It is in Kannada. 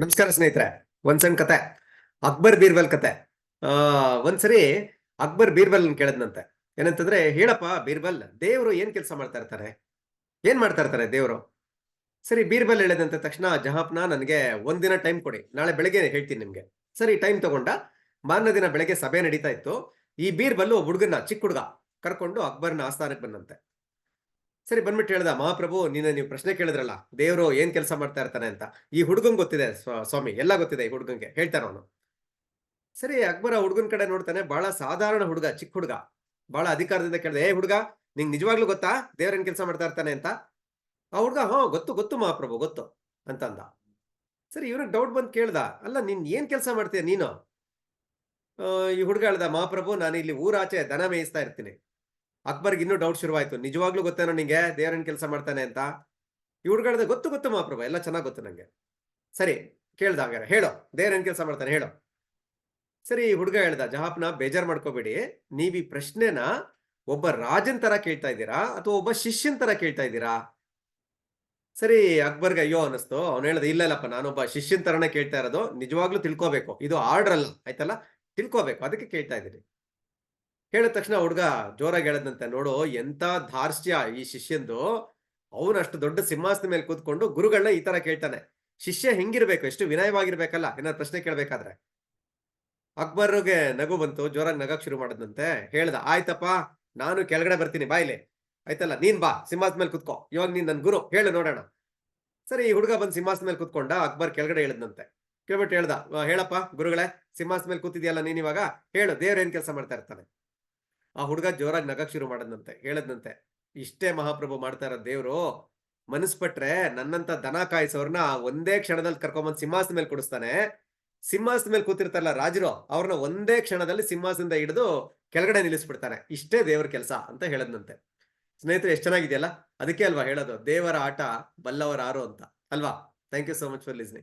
ನಮಸ್ಕಾರ ಸ್ನೇಹಿತರೆ ಒಂದ್ ಸಣ್ಣ ಕತೆ, ಅಕ್ಬರ್ ಬೀರ್ಬಲ್ ಕತೆ. ಆ, ಒಂದ್ಸರಿ ಅಕ್ಬರ್ ಬೀರ್ಬಲ್ ಕೇಳದ್ನಂತೆ. ಏನಂತಂದ್ರೆ, ಹೇಳಪ್ಪ ಬೀರ್ಬಲ್ ದೇವ್ರು ಏನ್ ಕೆಲಸ ಮಾಡ್ತಾ ಇರ್ತಾರೆ? ಏನ್ ಮಾಡ್ತಾ ಇರ್ತಾರೆ ದೇವ್ರು? ಸರಿ ಬೀರ್ಬಲ್ ಹೇಳಿದಂತ ತಕ್ಷಣ ಜಹಾಪ್ನ ನನಗೆ ಒಂದಿನ ಟೈಮ್ ಕೊಡಿ, ನಾಳೆ ಬೆಳಗ್ಗೆ ಹೇಳ್ತೀನಿ ನಿಮ್ಗೆ. ಸರಿ, ಟೈಮ್ ತಗೊಂಡ, ಮಾರನೇ ದಿನ ಬೆಳಗ್ಗೆ ಸಭೆ ನಡೀತಾ ಇತ್ತು. ಈ ಬೀರ್ಬಲ್ ಒಬ್ಬ ಹುಡುಗನ ಚಿಕ್ಕ ಹುಡುಗ ಕರ್ಕೊಂಡು ಅಕ್ಬರ್ನ ಆಸ್ಥಾನಕ್ಕೆ ಬಂದಂತೆ. ಸರಿ ಬಂದ್ಬಿಟ್ಟು ಹೇಳ್ದ, ಮಹಾಪ್ರಭು, ನಿನ್ನ ನೀವು ಪ್ರಶ್ನೆ ಕೇಳಿದ್ರಲ್ಲ, ದೇವರು ಏನ್ ಕೆಲಸ ಮಾಡ್ತಾ ಇರ್ತಾನೆ ಅಂತ. ಈ ಹುಡುಗಂಗ್ ಗೊತ್ತಿದೆ, ಸ್ವ- ಸ್ವಾಮಿ, ಎಲ್ಲ ಗೊತ್ತಿದೆ ಈ ಹುಡುಗಂಗೆ ಹೇಳ್ತಾರ ಅವನು. ಸರಿ, ಅಕ್ಬರ ಹುಡುಗನ ಕಡೆ ನೋಡ್ತಾನೆ, ಬಹಳ ಸಾಧಾರಣ ಹುಡುಗ, ಚಿಕ್ಕ ಹುಡುಗ. ಬಹಳ ಅಧಿಕಾರದಿಂದ ಕೇಳಿದೆ, ಏ ಹುಡುಗ, ನಿಂಗ್ ನಿಜವಾಗ್ಲೂ ಗೊತ್ತಾ, ದೇವ್ರ ಏನ್ ಕೆಲಸ ಮಾಡ್ತಾ ಇರ್ತಾನೆ ಅಂತ? ಆ ಹುಡುಗ, ಹಾ, ಗೊತ್ತು ಗೊತ್ತು ಮಹಾಪ್ರಭು, ಗೊತ್ತು ಅಂತ ಅಂದ ಸರಿ ಇವ್ರಿಗೆ ಡೌಟ್ ಬಂದು ಕೇಳ್ದ, ಅಲ್ಲ, ನೀನ್ ಏನ್ ಕೆಲಸ ಮಾಡ್ತೀಯ ನೀನು? ಈ ಹುಡುಗ ಹೇಳ್ದ, ಮಹಾಪ್ರಭು ನಾನು ಇಲ್ಲಿ ಊರಾಚೆ ದನ ಮೇಯಿಸ್ತಾ ಇರ್ತೀನಿ. ಅಕ್ಬರ್ಗೆ ಇನ್ನೂ ಡೌಟ್ ಶುರುವಾಯ್ತು. ನಿಜವಾಗ್ಲೂ ಗೊತ್ತೇನೋ ನಿಂಗೆ? ದೇವರನ್ ಕೆಲಸ ಮಾಡ್ತಾನೆ ಅಂತ. ಈ ಹೇಳ್ದ ಗೊತ್ತು ಗೊತ್ತು ಮಹಾಪ್ರಭು ಎಲ್ಲ ಚೆನ್ನಾಗಿ ಗೊತ್ತು ನಂಗೆ. ಸರಿ, ಕೇಳ್ದ ಹಾಗಾರೆ ಹೇಳೋ. ದೇವರೇನು ಕೆಲಸ ಮಾಡ್ತಾನೆ, ಹೇಳೋ. ಸರಿ ಈ ಹುಡುಗ ಹೇಳ್ದ, ಜಹಾಪ್ನ ಬೇಜಾರ್ ಮಾಡ್ಕೋಬೇಡಿ. ನೀವ್ ಈ ಪ್ರಶ್ನೆನ ಒಬ್ಬ ರಾಜನ್ ತರ ಕೇಳ್ತಾ ಇದ್ದೀರಾ ಅಥವಾ ಒಬ್ಬ ಶಿಷ್ಯನ್ ತರ ಕೇಳ್ತಾ ಇದ್ದೀರಾ? ಸರಿ, ಅಕ್ಬರ್ಗೆ ಅಯ್ಯೋ ಅನಿಸ್ತು ಅವ್ನು ಹೇಳ್ದ, ಇಲ್ಲ, ಇಲ್ಲಪ್ಪ. ನಾನೊಬ್ಬ ಶಿಷ್ಯನ್ ತರನೇ ಕೇಳ್ತಾ ಇರೋದು. ನಿಜವಾಗ್ಲೂ ತಿಳ್ಕೋಬೇಕು. ಇದು ಆರ್ಡರ್ ಅಲ್ಲ. ಆಯ್ತಲ್ಲ? ತಿಳ್ಕೋಬೇಕು. ಅದಕ್ಕೆ ಕೇಳ್ತಾ ಇದ್ದೀನಿ. ಹೇಳಿದ ತಕ್ಷಣ ಹುಡುಗ ಜೋರಾಗಿ ಹೇಳದಂತೆ ನೋಡು ಎಂತ ಧಾರ್ಷ್ಟ್ಯ ಈ ಶಿಷ್ಯಂದು. ಅವನು ಅಷ್ಟು ದೊಡ್ಡ ಸಿಂಹಾಸನ ಮೇಲೆ ಕೂತ್ಕೊಂಡು ಗುರುಗಳನ್ನ ಈ ತರ ಕೇಳ್ತಾನೆ. ಶಿಷ್ಯ ಹೆಂಗಿರ್ಬೇಕು ಎಷ್ಟು ವಿನಯವಾಗಿರ್ಬೇಕಲ್ಲ ಏನಾದ್ರು ಪ್ರಶ್ನೆ ಕೇಳ್ಬೇಕಾದ್ರೆ. ಅಕ್ಬರ್ಗೆ ನಗು ಬಂತು ಜೋರಾಗಿ ನಗಕ್ ಶುರು ಮಾಡದಂತೆ ಹೇಳ್ದ ಆಯ್ತಪ್ಪ ನಾನು ಕೆಳಗಡೆ ಬರ್ತೀನಿ ಬಾಯ್ಲೆ ಆಯ್ತಲ್ಲ ನೀನ್ ಬಾ ಸಿಂಹಾಸನ ಮೇಲೆ ಕುತ್ಕೋ. ಇವಾಗ ನೀನ್ ನನ್ ಗುರು ಹೇಳು ನೋಡೋಣ. ಸರಿ ಈ ಹುಡುಗ ಬಂದು ಸಿಂಹಾಸನ ಮೇಲೆ ಕುತ್ಕೊಂಡ ಅಕ್ಬರ್ ಕೆಳಗಡೆ ಹೇಳಿದ್ನಂತೆ. ಕೇಳ್ಬಿಟ್ಟು ಹೇಳ್ದ "ಆ, ಹೇಳಪ್ಪ ಗುರುಗಳೇ ಸಿಂಹಾಸನ ಮೇಲೆ ಕೂತಿದ್ಯಲ್ಲ ನೀನ್ ಇವಾಗ? ಹೇಳು ದೇವ್ರ ಏನ್ ಕೆಲಸ ಮಾಡ್ತಾ ಇರ್ತಾನೆ? ಆ ಹುಡುಗ ಜೋರಾಗಿ ನಗಕ್ ಶುರು ಮಾಡದಂತೆ ಹೇಳದಂತೆ ಇಷ್ಟೇ ಮಹಾಪ್ರಭು ಮಾಡ್ತಾ ಇರೋ ದೇವ್ರು ಮನಸ್ಪಟ್ರೆ ನನ್ನಂತ ದನ ಕಾಯಿಸೋರ್ನ ಒಂದೇ ಕ್ಷಣದಲ್ಲಿ ಕರ್ಕೊಂಬಂದ್ ಸಿಂಹಾಸನ ಮೇಲೆ ಕುಡಿಸ್ತಾನೆ. ಸಿಂಹಾಸನ ಮೇಲೆ ಕೂತಿರ್ತಾರಲ್ಲ ರಾಜರು ಅವ್ರನ್ನ ಒಂದೇ ಕ್ಷಣದಲ್ಲಿ ಸಿಂಹಾಸನದ ಹಿಡಿದು ಕೆಳಗಡೆ ನಿಲ್ಲಿಸ್ಬಿಡ್ತಾನೆ ಇಷ್ಟೇ ದೇವ್ರ ಕೆಲಸ, ಅಂತ ಹೇಳದ್ನಂತೆ. ಸ್ನೇಹಿತರೆ, ಎಷ್ಟು ಚೆನ್ನಾಗಿದೆಯಲ್ಲ? ಅದಕ್ಕೆ ಅಲ್ವಾ ಹೇಳೋದು, ದೇವರ ಆಟ ಬಲ್ಲವರ ಆರು ಅಂತ. ಅಲ್ವಾ? Thank you so much for listening